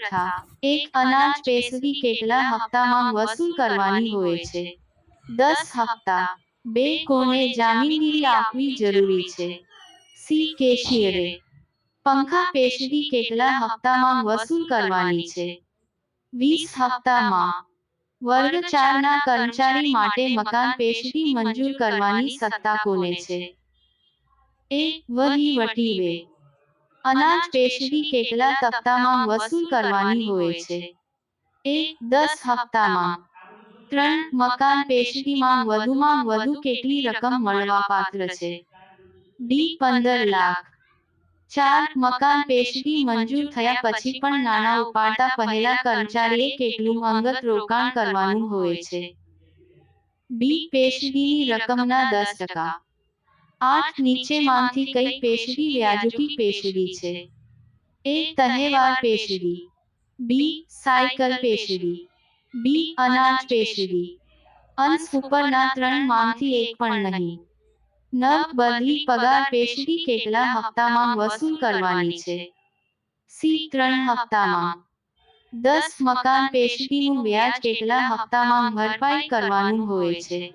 પ્રથા. એક અનાજ પેશગી કેટલા હપ્તામાં વસૂલ કરવાની હોય છે? દસ હપ્તા. બે કોને જામીનગીરી આપવી જરૂરી છે? સી કેશિયરે. પંખા પેશગી કેટલા હપ્તામાં વસૂલ કરવાની છે? વીસ હપ્તામાં. વર્ગ ચારના કર્મચારી માટે મકાન પેશગી મંજૂર કરવાની સત્તા કોને છે? એ વહીવટી વે અનાજ પેશગી કેટલા તખ્તામાં વસૂલ કરવાની હોય છે. એક દસ હપ્તામાં ત્રણ મકાન પેશગીમાં વધુમાં વધુ કેટલી રકમ મળવાપાત્ર છે? ડી પંદર લાખ. ચાર મકાન પેશગી મંજૂર થયા પછી પણ નાણાં ઉપાડતા પહેલા કર્મચારીએ કેટલું અંગત રોકાણ કરવાનું હોય છે? બી પેશગીની રકમના દસ ટકા. આઠ નીચેમાંથી કઈ પેશવી વ્યાજુકી પેશવી છે? એ તહેવાર પેશવી. બી સાયકલ પેશવી. બી અનાજ પેશવી. અંશ ઉપરના ત્રણમાંથી એક પણ નહીં. નવ બદલી પગાર પેશવી કેટલા હપ્તામાં વસૂલ કરવાની છે? સી ત્રણ હપ્તામાં. દસ મકાન પેશવીનું વ્યાજ કેટલા હપ્તામાં ભરપાઈ કરવાનું હોય છે?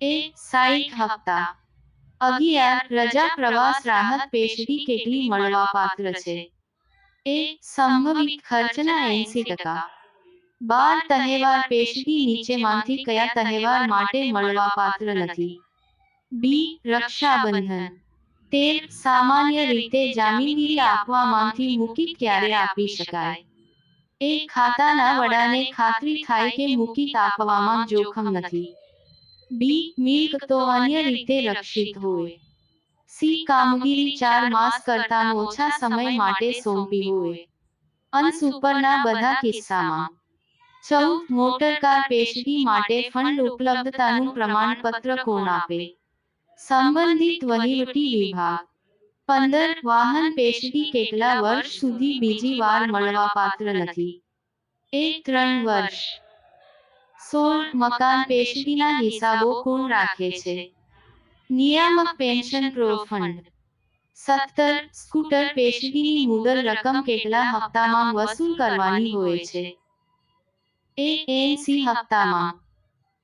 એ સાઈઠ હપ્તા. અગિયાર રજા પ્રવાસ રાહત પેશગી કેટલી મળવાપાત્ર છે? એ સંભવિત ખર્ચના એંસી ટકા. બાર તહેવાર પેશગી નીચેમાંથી કયા તહેવાર માટે મળવાપાત્ર નથી? બી રક્ષાબંધન. તેર સામાન્ય રીતે જામીનગીરી આપવામાંથી મૂકી ક્યારે આપી શકાય? એ ખાતાના વડાને ખાતરી થાય કે મૂકી આપવામાં જોખમ નથી. બી મિલ્ક તો અન્ય રીતે રક્ષિત હોય. સી કામગીરી ચાર માસ કરતા ઓછા સમય માટે સોંપી હોય. અંશ ઉપરના બધા કિસ્સામાં. ચૌદ મોટરકાર પેશગી માટે ફંડ ઉપલબ્ધતાનું પ્રમાણપત્ર કોણ આપે? સંબંધિત વહીવટી વિભાગ. પંદર, વાહન પેશગી કેટલા વર્ષ સુધી બીજી વાર મળવાપાત્ર નથી. એક, ત્રણ વર્ષ. સોળ મકાન પેશગીના હિસાબો કોણ રાખે છે? નિયામક પેન્શન પ્રોફંડ સત્તર સ્કૂટર પેશગીની મુદલ રકમ કેટલા હપ્તામાં વસૂલ કરવાની હોય છે? એ હપ્તામાં.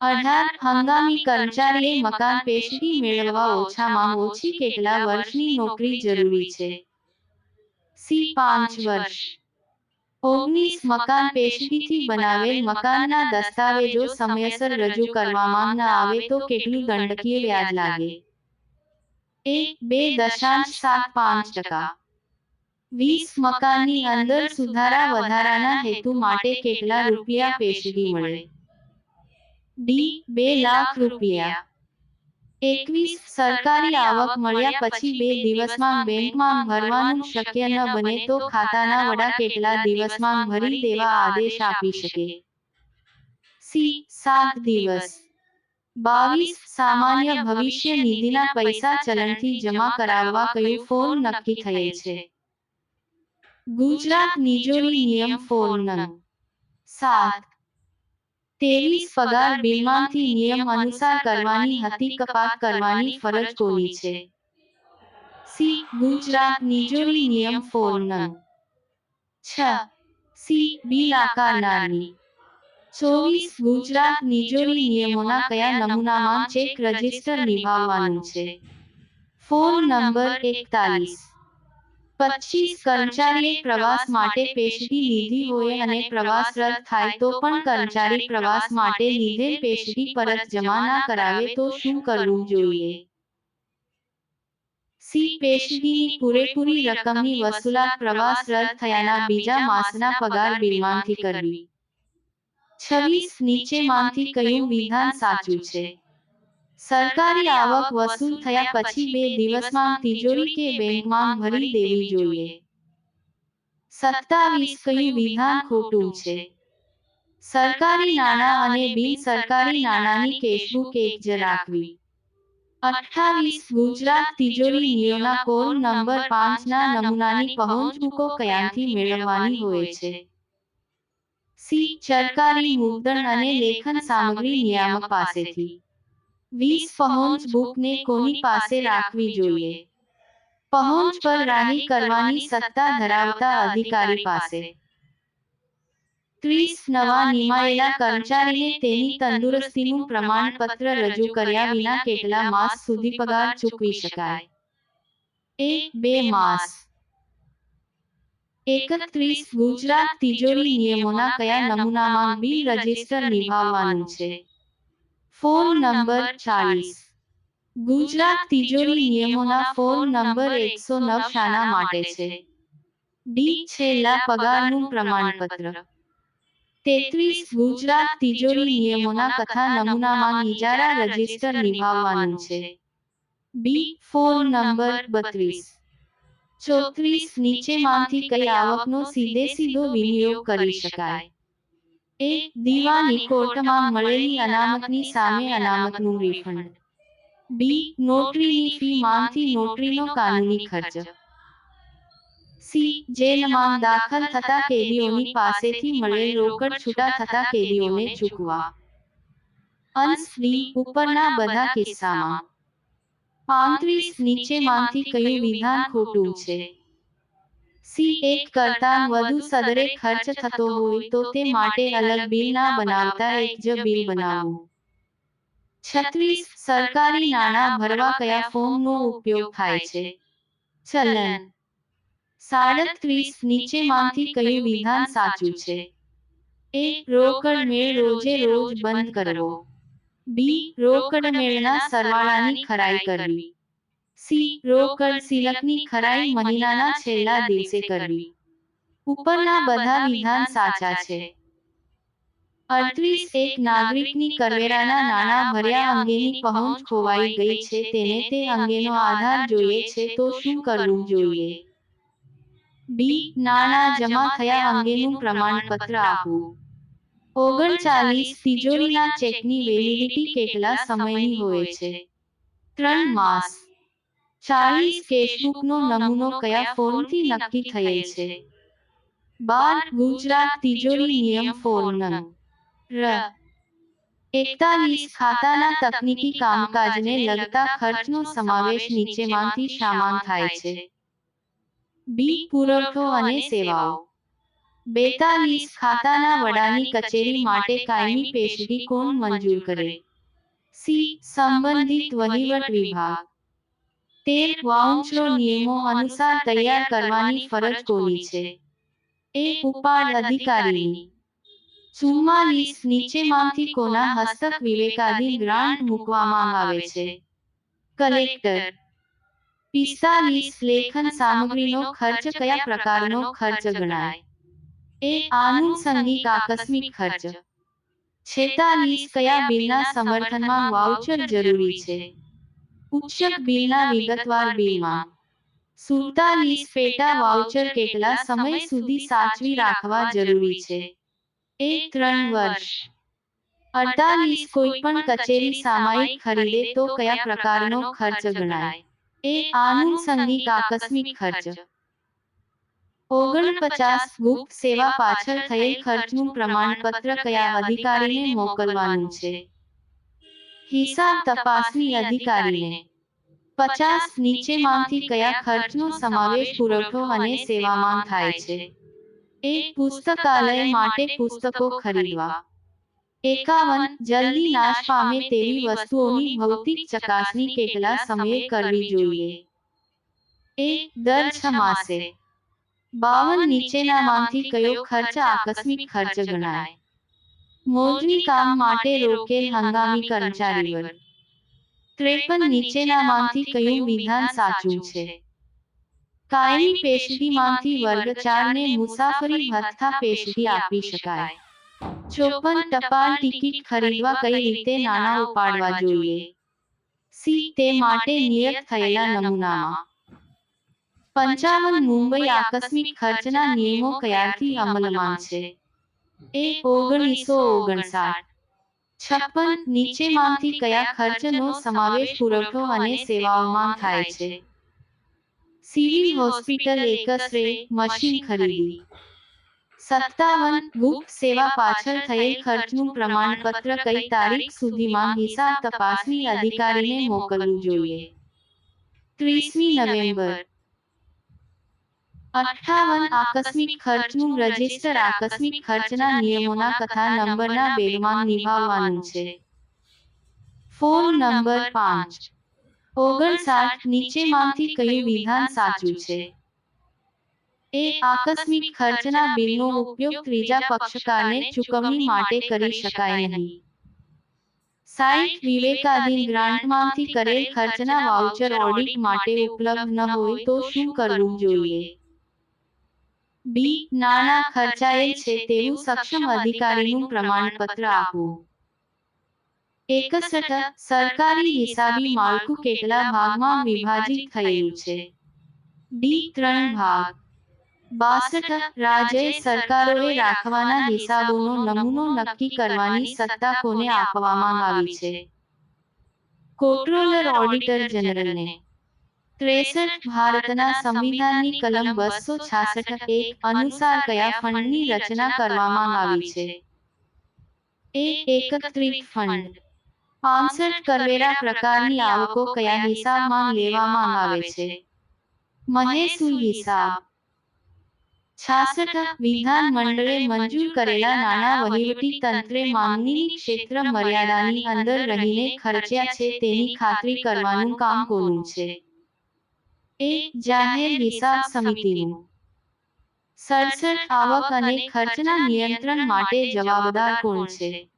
અઢાર હંગામી કર્મચારીએ મકાન પેશગી મેળવવા ઓછામાં ઓછી કેટલા વર્ષની નોકરી જરૂરી છે? સી પાંચ વર્ષ. ઓગણીસ મકાન પેશગીથી બનાવેલ મકાનના દસ્તાવેજો સમયસર રજૂ કરવામાં ન આવે તો કેટલું દંડકીય વ્યાજ લાગે? એ બે દશાંશ સાત પાંચ ટકા. વીસ મકાનની અંદર સુધારા વધારાના હેતુ માટે કેટલા રૂપિયા પેશગી મળે? ડી, બે લાખ રૂપિયા. એકવીસ સરકારી આવક મળ્યા પછી બે દિવસમાં બેંકમાં ભરવાનું શક્ય ન બને તો ખાતાના વડા કેટલા દિવસમાં ભરી દેવા આદેશ આપી શકે? સી, સાત દિવસ. બાવીસ સામાન્ય ભવિષ્ય નિધિના પૈસા ચલણથી જમા કરાવવા કયું ફોર્મ નક્કી થયેલ છે? ગુજરાત નિજોરી નિયમ ફોર્મ સાત. ત્રેવીસ પગાર બિલમાંથી નિયમ અનુસાર કરવાની હતી કપાત કરવાની ફરજ કોની છે. સી. ગુજરાત નિજોરી નિયમ ફોર નંગ છ. સી. બિલ આકારનારની ચોવીસ ગુજરાત નિજોરી નિયમોના કયા નમૂનામાં ચેક રજિસ્ટર નિભાવવાનું છે? ફોન નંબર એકતાલીસ. પચીસ કર્મચારીએ પ્રવાસ માટે પેશગી લીધી હોય અને પ્રવાસ રદ થાય તો પણ કર્મચારી પ્રવાસ માટે લીધેલ પેશગી પરત જમા ના કરાવે તો શું કરવું જોઈએ? સી. પેશગીની પૂરેપૂરી રકમની વસૂલાત પ્રવાસ રદ થયાના બીજા માસના પગાર બિલમાંથી કરવી. છવ્વીસ નીચેમાંથી કયું વિધાન સાચું છે? સરકારી આવક વસૂલ થયા પછી બે દિવસમાં તિજોરી કે બેંકમાં ભરી દેવી જોઈએ. સત્તાવીસ કયું વિધાન ખોટું છે? સરકારી નાણાં અને બિન સરકારી નાણાંની કેશબુક એક જ રાખવી. અઠ્ઠાવીસ ગુજરાત તિજોરી નિયોના કોલ નંબર પાંચના નમૂનાની પહોંચ બુકો ક્યાંથી મેળવવાની હોય છે? સી. સરકારી મુદ્રણ અને લેખન સામગ્રી નિયામક પાસેથી. વીસ પહોંચ બુકને કોની પાસે રાખવી જોઈએ? પહોંચ પર રાહી કરવાની સત્તા ધરાવતા અધિકારી પાસે. ત્રીસ નવા નિમાયેલા કર્મચારીને તેની તંદુરસ્તીનું પ્રમાણપત્ર રજૂ કર્યા વિના કેટલા માસ સુધી પગાર ચૂકવી શકાય? એક બે માસ. એકત્રીસ ગુજરાત તિજોરી નિયમોના કયા નમૂનામાં બિલ રજિસ્ટર નિભાવવાનું છે? ફોન નંબર ચાલીસ. ગુજરાત તિજોરી નિયમોના ફોન નંબર એકસો નવ શાના માટે છે. ડી છેલ્લા પગારનું પ્રમાણપત્ર. તેત્રીસ ગુજરાત તિજોરી નિયમોના કથા નમૂનામાં ઇજારા રજિસ્ટર નિભાવવાનું છે. બી ફોન નંબર બત્રીસ. ચોત્રીસ નીચેમાંથી કઈ આવકનો સીધે સીધો વિનિયોગ કરી શકાય. એ દીવાની કોર્ટમાં મળેલી અનામતની સામે અનામતનું રિફંડ બી નોટરીની ફી માંથી નોટરીનો કાનૂની ખર્ચ. સી જેલમાં દાખલ થતા કેદીઓની પાસેથી મળેલ રોકડ છૂટા થતા કેદીઓને ચૂકવા. અંશ ડી ઉપરના બધા કિસ્સામાં. પાંત્રીસ નીચેમાંથી કયું વિધાન ખોટું છે? સી એક કરતાં વધુ સદરે ખર્ચ થતો હોય તો તે માટે અલગ બિલ ના બનાવતા એક જ બિલ બનાવો. છત્રીસ સરકારી નાણાં ભરવા કયા ફોર્મનો ઉપયોગ થાય છે? ચલન. સાડત્રીસ નીચેમાંથી કયું વિધાન સાચું છે? એ રોકડ મેળ રોજે રોજ બંધ કરવો. બી રોકડ મેળના સરવાળાની ખરાઈ કરવી. સી, રોકડ સિલકની ખરાઈ મહિનાના છેલ્લા દિવસે કરવી. ઉપરના બધા વિધાન સાચા છે. અડત્રીસ એક નાગરિકની કરવેરાના નાણાં ભર્યા અંગેની પહોંચ ખોવાઈ ગઈ છે, તેને તે અંગેનો આધાર જોઈએ છે તો શું કરવું જોઈએ? બી, નાણાં જમા થયા અંગેનું પ્રમાણપત્ર આપવું. ઓગણચાલીસ તિજોરીના ચેકની વેલિડિટી કેટલા સમયની હોય છે? ત્રણ માસ. ચાલીસ કેશબુકનો નમૂનો કયા ફોર્મથી નક્કી થયેલ છે? બાર ગુજરાત તિજોરી નિયમ ફોર્મ ર. એકતાલીસ ખાતાના તકનીકી કામકાજને લગતા ખર્ચનો સમાવેશ નીચેમાંથી શામાં થાય છે. બી પુરવઠો અને સેવાઓ. બેતાલીસ ખાતાના વડાની કચેરી માટે કાયમી પેશગી કોણ મંજૂર કરે? સી સંબંધિત વહીવટ વિભાગ. તેર વાઉન્ચરો નિયમો અનુસાર તૈયાર કરવાની ફરજ કોની છે. એ ઉપાડ અધિકારીની. ચુમ્માલીસ નીચેમાંથી કોના હસ્તક વિવેકાધીન ગ્રાન્ટ મૂકવામાં આવે છે. કલેક્ટર. પિસ્તાલીસ લેખન સામગ્રીનો ખર્ચ કયા પ્રકારનો ખર્ચ ગણાય? એ આનુષંગિક આકસ્મિક ખર્ચ. છેતાલીસ કયા બિલના સમર્થનમાં વાઉચર જરૂરી છે? ઉચ્ચક બિલના વિગતવાર બિલમાં. સુડતાલીસ પેટા વાઉચર કેટલા સમય સુધી સાચવી રાખવા જરૂરી છે? એક ત્રણ વર્ષ. અડતાલીસ કોઈ પણ કચેરી સામાયિક ખરીદે તો કયા પ્રકારનો ખર્ચ ગણાય? એ આનુષંગિક આકસ્મિક ખર્ચ. ઓગણપચાસ ગુપ્ત સેવા પાછળ થયેલ ખર્ચનું પ્રમાણપત્ર કયા અધિકારીને મોકલવાનું છે? હિસાબ તપાસની અધિકારીને. પચાસ નીચેમાંથી કયા ખર્ચનો સમાવેશ પુરવઠો અને સેવામાં થાય છે? એક પુસ્તકાલય માટે પુસ્તકો ખરીદવા. એકાવન, જલ્દી નાશ પામે તેવી વસ્તુઓની ભૌતિક ચકાસણી કેટલા સમયે કરવી જોઈએ? એ દર છ માસે. બાવન નીચેનામાંથી કયો ખર્ચ આકસ્મિક ખર્ચ ગણાય? મોજણી કામ માટે રોકેલ હંગામી કર્મચારી વર્ગ ત્રેપન નીચેનામાંથી કયું વિધાન સાચું છે? કાયમી પેશગીમાંથી વર્ગ ચારને મુસાફરી ભથ્થા પેશગી આપી શકાય. ચોપન ટપાલ ટિકિટ ખરીદવા કઈ રીતે નાણાં ઉપાડવા જોઈએ? સી તે માટે નિયત થયેલા નમૂનામાં. પંચાવન મુંબઈ આકસ્મિક ખર્ચના નિયમો કયારથી અમલમાં છે? એ ઓગણીસો ઓગણસાઠ છપ્પન નીચેમાંથી કયા ખર્ચનો સમાવેશ પુરવઠો અને સેવાઓમાં થાય છે? સિવિલ હોસ્પિટલ એકસરે મશીન ખરીદી. સત્તાવન ગુપ્ત સેવા પાછળ થયેલ ખર્ચનું પ્રમાણપત્ર કઈ તારીખ સુધીમાં હિસાબ તપાસની અધિકારીને મોકલવું જોઈએ? ત્રીસમી નવેમ્બર. અઠ્ઠાવન આકસ્મિક ખર્ચનું રજિસ્ટર આકસ્મિક ખર્ચના નિયમોના કથા નંબરના બેડમાં નિભાવવાનું છે. ફોન નંબર પાંચ. ઓગણસાઠ નીચેમાંથી કયું વિધાન સાચું છે? એ આકસ્મિક ખર્ચના બિલનો ઉપયોગ ત્રીજા પક્ષકારને ચૂકવણી માટે કરી શકાય નહીં. સાઈઠ વિવેકાધીન ગ્રાન્ટમાંથી કરેલ ખર્ચના વાઉચર ઓડિટ માટે ઉપલબ્ધ ન હોય તો શું કરવું જોઈએ? બી, નાણાં ખર્ચાયેલ છે તેવું સક્ષમ અધિકારીનું પ્રમાણપત્ર આપવું એકસઠ, સરકારી હિસાબી માળખું કેટલા ભાગમાં વિભાજિત થયેલું છે? ડી, ત્રણ ભાગ. બાસઠ, રાજ્ય સરકારોએ રાખવાના હિસાબોનો નમૂનો નક્કી કરવાની સત્તા કોને આપવામાં આવી છે? કોટ્રોલર ઓડિટર જનરલને. ત્રેસઠ ભારતના સંવિધાનની કલમ બસો છાસઠ એક અનુસાર કયા ફંડની રચના કરવામાં આવી છે? એ એકત્રિત ફંડ. પાંસઠ કરવેરા પ્રકારની આવકો કયા હિસાબમાં લેવામાં આવે છે? મહેસૂલ હિસાબ. છાસઠ વિધાન મંડળે મંજૂર કરેલા નાણાં વહીવટી તંત્રે માંગણીની ક્ષેત્ર મર્યાદાની અંદર રહીને ખર્ચ્યા છે તેની ખાતરી કરવાનું કામ કોનું છે? એ જાહેર હિસાબ સમિતિનું. સડસઠ આવક અને ખર્ચના નિયંત્રણ માટે જવાબદાર કોણ છે?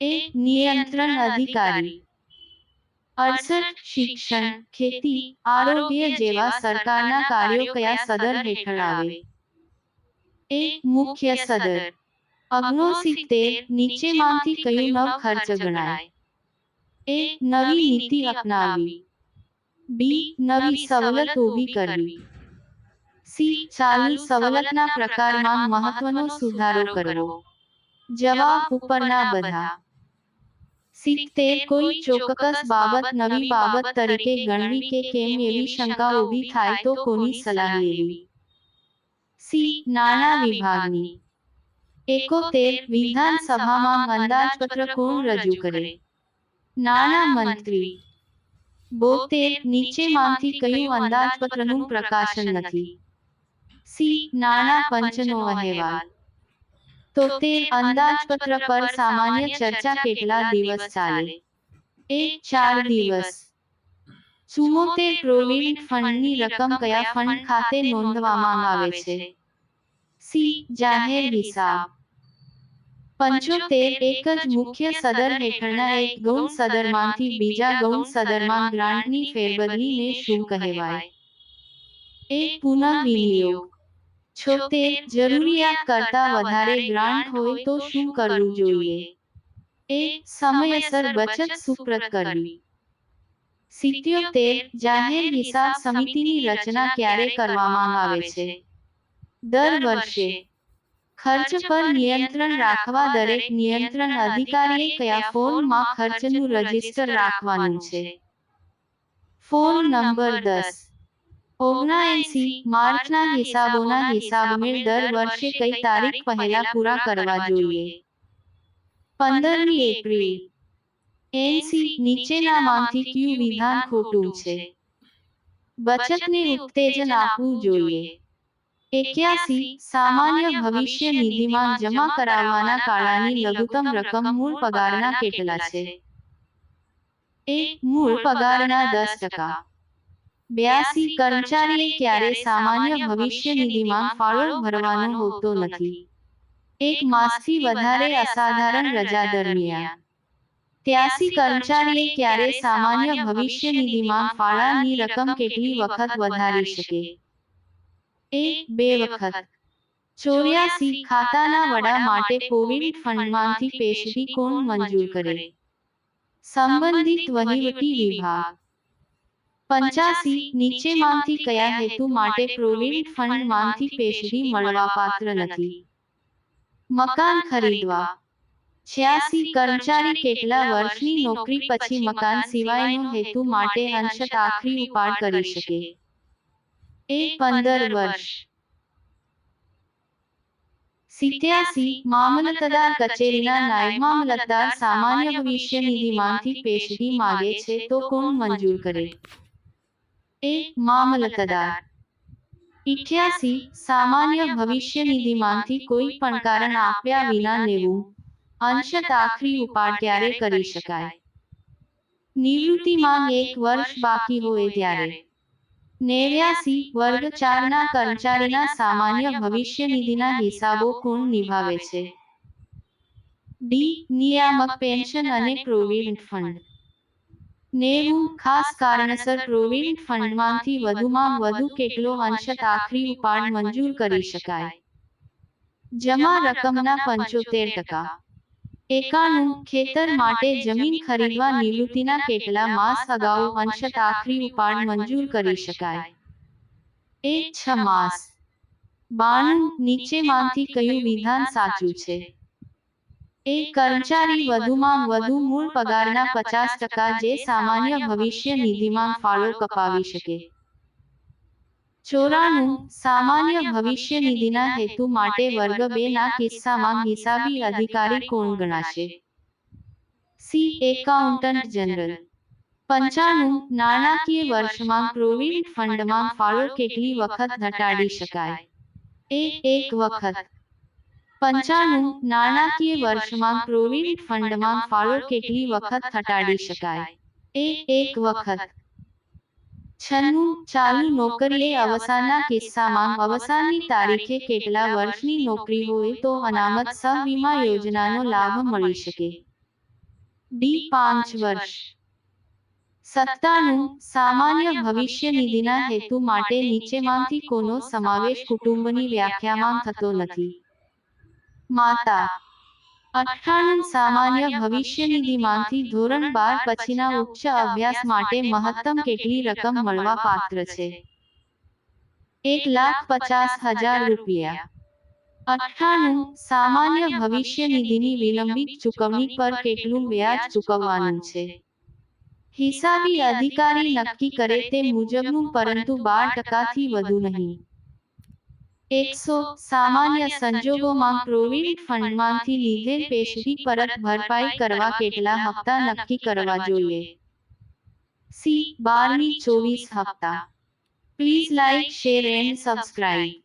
એ નિયંત્રણ અધિકારી. અડસઠ શિક્ષણ, ખેતી, આરોગ્ય જેવા સરકારના કાર્યો કયા સદર હેઠળ આવે? એ મુખ્ય સદર. અગ્નોસિત્તેર નીચેમાંથી કયું નવ ખર્ચ ગણાય? એ નવી નીતિ અપનાવવી. બી, નવી સવલત ઊભી કરવી. સી, ચાલુ સવલતના પ્રકારમાં મહત્વનો સુધારો કરવો. જવાબ ઉપરના બધા. સિત્તેર કોઈ ચોક્કસ બાબત, નવી બાબત તરીકે ગણવી કે કેમ એવી શંકા ઊભી થાય તો કોની સલાહ લેવી? સી, નાણા વિભાગની. એકોતેર વિધાનસભામાં અંદાજપત્ર કોણ રજૂ કરે? નાણા મંત્રી. બોતેર નીચેમાંથી કયું અંદાજપત્રનું પ્રકાશન નથી? સી નાણાં પંચનો અહેવાલ. તો તે અંદાજપત્ર પર સામાન્ય ચર્ચા કેટલા દિવસ ચાલે? એ ચાર દિવસ. ચુમ્મોતેર પ્રોવિડન્ટ ફંડની રકમ કયા ફંડ ખાતે નોંધવામાં આવે છે? સી જાહેર હિસાબ. પંચોતેર એક જ મુખ્ય સદર હેઠળના એક ગૌણ સદરમાંથી બીજા ગૌણ સદરમાં ગ્રાન્ટની ફેરબદલીને શું કહેવાય? એક પુનઃ વિનિયોગ. છોતેર જરૂરિયાત કરતા વધારે ગ્રાન્ટ હોય તો શું કરવું જોઈએ? એ સમયસર બચત સુપ્રત કરવી. સિત્યોતેર જાહેર હિસાબ સમિતિની રચના ક્યારે કરવામાં આવે છે? દર વર્ષે ખર્ચ પર નિયંત્રણ રાખવા દરેક નિયંત્રણ અધિકારીએ કયા ફોર્મમાં ખર્ચનું રજિસ્ટર રાખવાનું છે? ફોર્મ નંબર દસ. ઓગણએંસી માર્ચના હિસાબોના હિસાબમેળ દર વર્ષે કઈ તારીખ પહેલા પૂરા કરવા જોઈએ? પંદરમી એપ્રિલ. એંસી નીચેનામાંથી કયું વિધાન ખોટું છે? બચતને ઉત્તેજન આપવું જોઈએ. એક્યાસી સામાન્ય ભવિષ્ય નિધિમાં જમા કરાવવાના કાળાની લઘુત્તમ રકમ મૂળ પગારના કેટલા છે? એ મૂળ પગારના દસ ટકા. બ્યાસી કર્મચારીએ ક્યારે સામાન્ય ભવિષ્ય નિધિમાં ફાળો ભરવાનો હોતો નથી. એક માસથી વધારે અસાધારણ રજા દરમિયાન. ત્યાસી કર્મચારીએ ક્યારે સામાન્ય ભવિષ્ય નિધિમાં ફાળાની રકમ કેટલી વખત વધારી શકે? એ બે વખત. ચોર્યાસી ખાતાના વડા માટે કોવિડ ફંડમાંથી પેશગી કોણ મંજૂર કરે? સંબંધિત વહીવટી વિભાગ. પંચ્યાસી નીચેમાંથી કયા હેતુ માટે પ્રોવિડન્ટ ફંડમાંથી પેશી મળવાપાત્ર નથી. મકાન ખરીદવા. છ્યાસી કર્મચારી કેટલા વર્ષની નોકરી પછી મકાન સિવાયનો હેતુ માટે અંશત આખરી ઉપાડ કરી શકે. એ પંદર વર્ષ. સિત્યાસી મામલતદાર કચેરીના નાયબ મામલતદાર સામાન્ય ભવિષ્ય નિધિમાંથી પેશગી માગે છે તો કોણ મંજૂર કરે? એ મામલતદાર. ઇઠ્યાસી સામાન્ય ભવિષ્ય નિધિમાંથી કોઈ પણ કારણ આપ્યા વિના નેવું અંશત આખરી ઉપાડ ત્યારે કરી શકાય. નિવૃત્તિમાં એક વર્ષ બાકી હોય ત્યારે. નેવ્યાસી વર્ગ ચારના કર્મચારીના સામાન્ય ભવિષ્ય નિધિના હિસાબો કોણ નિભાવે છે? ડી. નિયામક પેન્શન અને પ્રોવિડન્ટ ફંડ. નેવું, ખાસ કારણસર પ્રોવિડન્ટ ફંડમાંથી વધુમાં વધુ કેટલો અંશત આખરી ઉપાડ મંજૂર કરી શકાય? જમા રકમના પંચોતેર ટકા. એકાણું ખેતર માટે જમીન ખરીદવા નિવૃત્તિના કેટલા માસ અગાઉ અંશત આખરી ઉપાડ મંજૂર કરી શકાય? એક છ માસ. બાણું નીચેમાંથી કયું વિધાન સાચું છે? એક કર્મચારી વધુમાં વધુ મૂળ પગારના પચાસ ટકા જે સામાન્ય ભવિષ્ય નિધિમાં ફાળો કપાવી શકે. ચોરાણું સામાન્ય ભવિષ્ય નિધિના હેતુ માટે વર્ગ બે ના કિસ્સામાં હિસાબી અધિકારી કોણ ગણાશે? C accountant general. પંચાણું નાણાકીય વર્ષમાં પ્રોવિડન્ટ ફંડમાં ફાળો કેટલી વખત ઘટાડી શકાય? એ એક વખત. પંચાણું નાણાકીય વર્ષમાં પ્રોવિડન્ટ ફંડમાં ફાળો કેટલી વખત ઘટાડી શકાય? એ એક વખત. છન્નું ચાલુ નોકરીએ અવસાનના કિસ્સામાં અવસાનની તારીખે કેટલા વર્ષની નોકરી હોય તો અનામત સહ વીમા યોજનાનો લાભ મળી શકે. ડી પાંચ વર્ષ. સત્તાનું સામાન્ય ભવિષ્ય નિધિના હેતુ માટે નીચેમાંથી કોનો સમાવેશ કુટુંબની વ્યાખ્યામાં થતો નથી. માતા. અઠ્ઠાણું સામાન્ય ભવિષ્ય નિધિમાંથી ધોરણ બાર પછીના ઉચ્ચ અભ્યાસ માટે મહત્તમ કેટલી રકમ મળવા પાત્ર છે? એક લાખ પચાસ હજાર રૂપિયા. અઠ્ઠાણું સામાન્ય ભવિષ્ય નિધિની વિલંબિત ચૂકવણી પર કેટલું વ્યાજ ચૂકવવાનું છે? હિસાબી અધિકારી નક્કી કરે તે મુજબનું, પરંતુ બાર ટકાથી વધુ નહીં. એકસો સામાન્ય સંજોગોમાં પ્રોવિડન્ટ ફંડમાંથી લીધેલ પેશવી પરત ભરપાઈ કરવા કેટલા હપ્તા નક્કી કરવા જોઈએ? સી બારની ચોવીસ હપ્તા. Please like share, and subscribe.